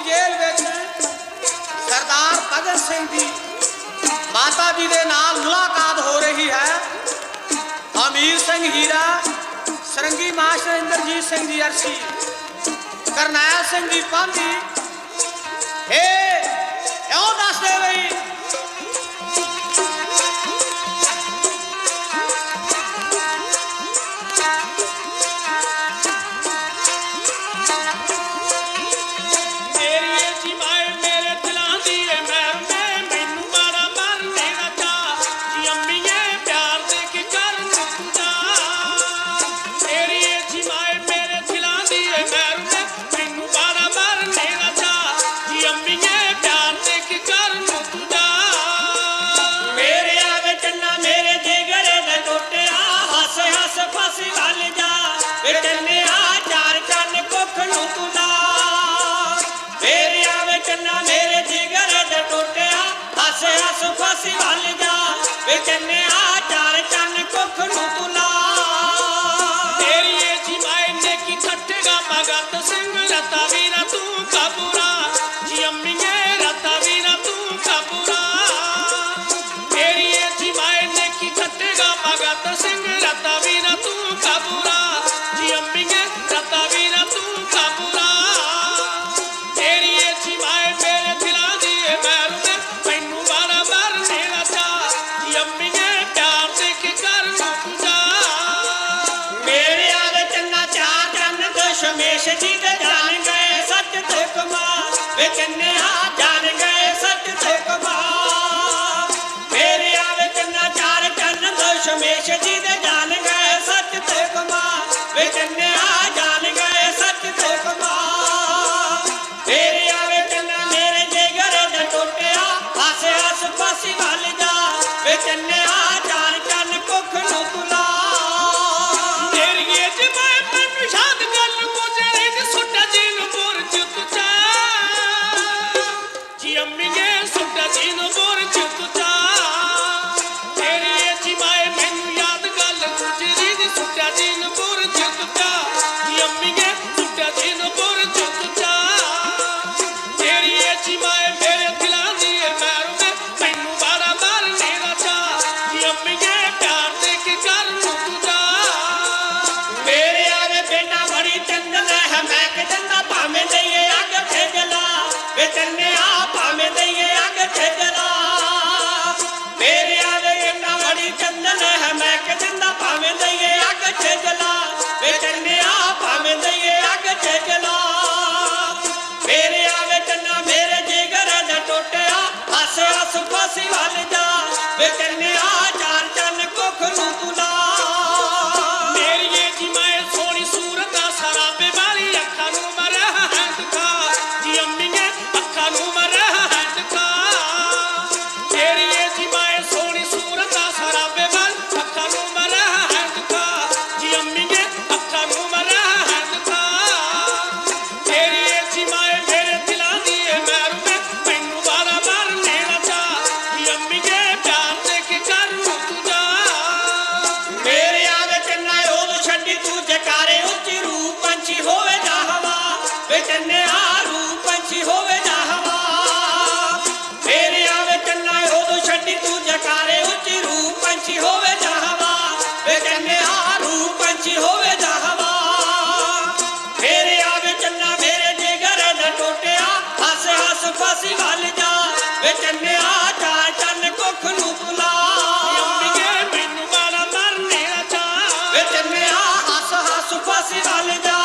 ਦੀ ਜੇਲ੍ਹ ਵਿੱਚ ਸਰਦਾਰ ਭਗਤ ਸਿੰਘ ਦੀ ਮਾਤਾ ਜੀ ਦੇ ਨਾਲ ਮੁਲਾਕਾਤ ਹੋ ਰਹੀ ਹੈ। ਅਮੀਰ ਸਿੰਘ ਹੀਰਾ, ਸਰੰਗੀ ਮਾਸਟਰ ਇੰਦਰਜੀਤ ਸਿੰਘ ਦੀ ਅਰਸੀ ਕਰਨਾਇਆ ਸਿੰਘ ਦੀ ਪਾਂਧੀ ਵੇ ਚੰਨਿਆ ਚਾਰ ਚੰਨ ਕੁੱਖ ਨੂੰ ਤੂੰ ਦਾਰ ਮੇਰੇ ਆਵੇ ਚੰਨਾ ਮੇਰੇ ਜਿਗਰ ਦਾ ਟੁੱਟਿਆ। ਹੱਸ ਹੱਸ ਫਸ ਵੱਲ ਜਾ। ਵੇ ਚੰਨਿਆ ਚਾਰ ਚੰਨ ਕੁੱਖ ਨੂੰ ਤੂੰ ਦਾਰ ਤੇਰੀ ਏ ਜੀ ਮਾਇਨੇ ਕੀ ਖੱਟੇਗਾ ਮਗਤ ਸਿੰਘ ਲਤਾ, ਵੀਰਾ ਤੂੰ ਕਬੂਰਾ ਜੀ ਅੰਮੀਆਂ ਸ਼ਹੀਦ ਜਾਣ ਗਏ ਸੱਚ ਤੇ ਕਮਾ ਵੇ ਕੰਨਿਆ ਜਾਣ ਗਏ ਸੱਚ ਤੇ ਕਮਾ ਮੇਰੇ ਆਵੇ ਕੰਨਾ ਚਾਰ ਚੰਨ ਦੋ ਸ਼ਮੇਸ਼ ਜੀ ਜੰਮਿਆ ਹੱਸ ਹੱਸ ਫਸ ਵੱਲ ਜਾ।